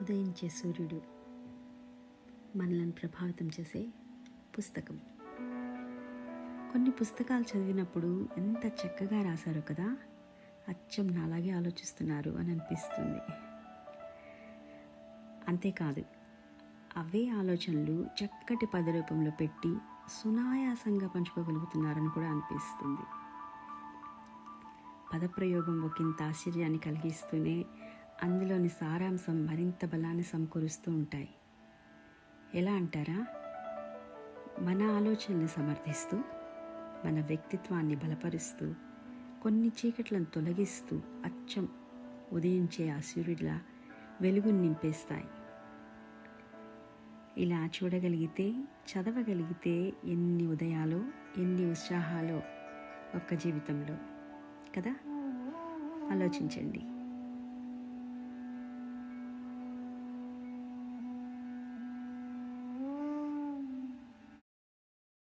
ఉదయించే సూర్యుడు మనలను ప్రభావితం చేసే పుస్తకం. కొన్ని పుస్తకాలు చదివినప్పుడు ఎంత చక్కగా రాశారో కదా అచ్చం నాలాగే ఆలోచిస్తున్నారు అని అనిపిస్తుంది. అంతేకాదు అవే ఆలోచనలు చక్కటి పద రూపంలో పెట్టి సునాయాసంగా పంచుకోగలుగుతున్నారని కూడా అనిపిస్తుంది. పదప్రయోగం ఒకంత ఆశ్చర్యాన్ని కలిగిస్తూనే అందులోని సారాంశం మరింత బలాన్ని సమకూరుస్తూ ఉంటాయి. ఎలా అంటారా? మన ఆలోచనల్ని సమర్థిస్తూ మన వ్యక్తిత్వాన్ని బలపరుస్తూ కొన్ని చీకట్లను తొలగిస్తూ అచ్చం ఉదయించే ఆ సూర్యుడిలా వెలుగుని నింపేస్తాయి. ఇలా చూడగలిగితే చదవగలిగితే ఎన్ని ఉదయాలో ఎన్ని ఉత్సాహాలో ఒక్క జీవితంలో. కదా? ఆలోచించండి.